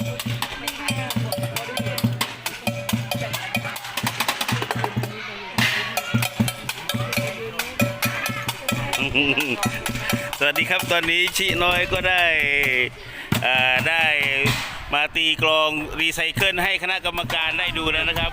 สวัสดีครับตอนนี้ชิน้อยก็ได้ได้มาตีกลองรีไซเคิลให้คณะกรรมการได้ดูแล้วนะครับ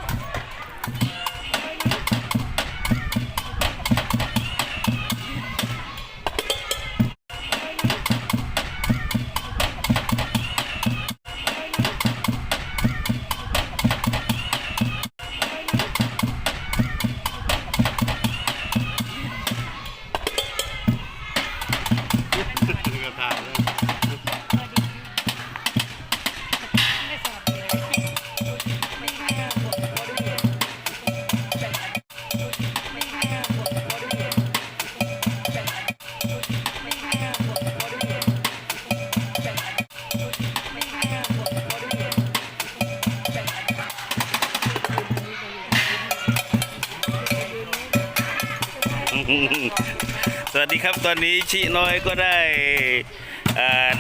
สวัสดีครับตอนนี้ชิน้อยก็ได้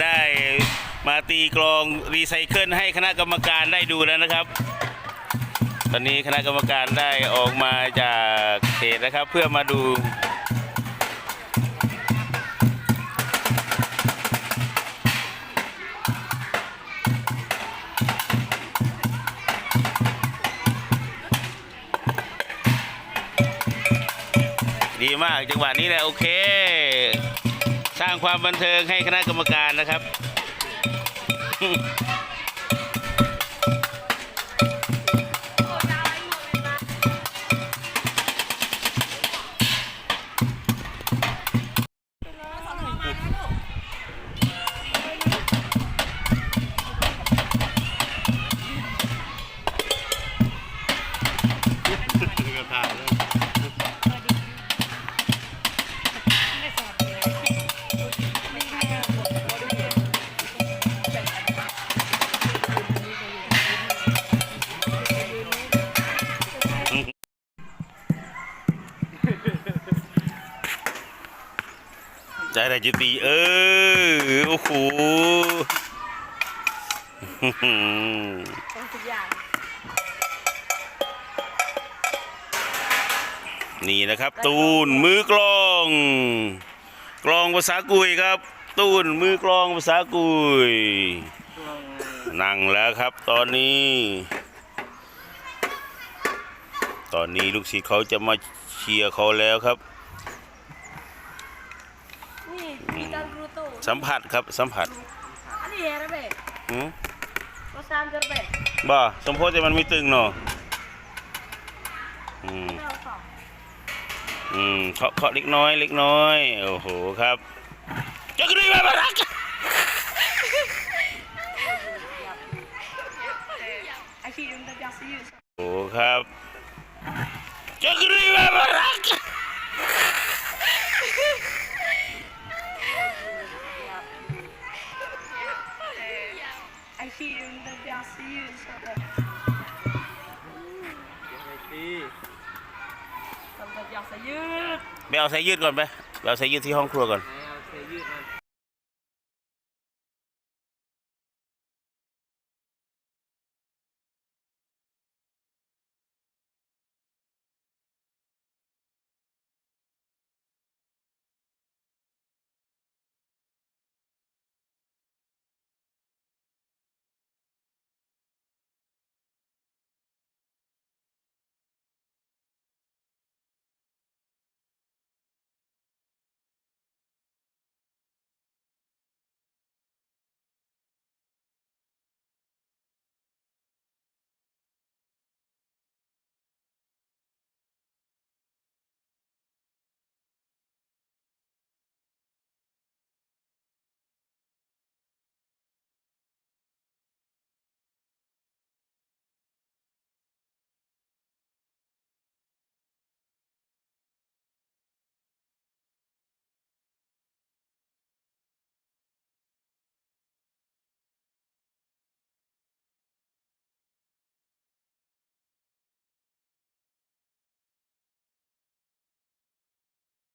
ได้มาตีกลองรีไซเคิลให้คณะกรรมการได้ดูแล้วนะครับ ตอนนี้คณะกรรมการได้ออกมาจากเขตนะครับ เพื่อมาดู ดีมากจังหวะนี้แหละโอเค สร้างความบันเทิงให้คณะกรรมการนะครับ ใจอะไรจะตีเออโอ้โหต้องทุกอย่างนี่นะครับ ตูนมือกลอง กลองภาษากุยครับ ตูนมือกลองภาษากุย นั่งแล้วครับตอนนี้ ตอนนี้ลูกศิษย์เขาจะมาเชียร์เขาแล้วครับ นี่มีการกรูโตสัมผัสครับสัมผัสอันนี้เห็นไหมหืมก็สามจะแบบบ่สมโพธิแต่มันไม่ตึงเนาะอืมไม่เอาสองอืมเคาะเคาะเล็กน้อย เล็กน้อย โอ้โห ครับจะกรีบมารัก ยืดมันจะยัดยืดไปเอาสายยืดก่อนไปไปเอาสายยืดที่ห้องครัวก่อนเอาเสื้อยืดมา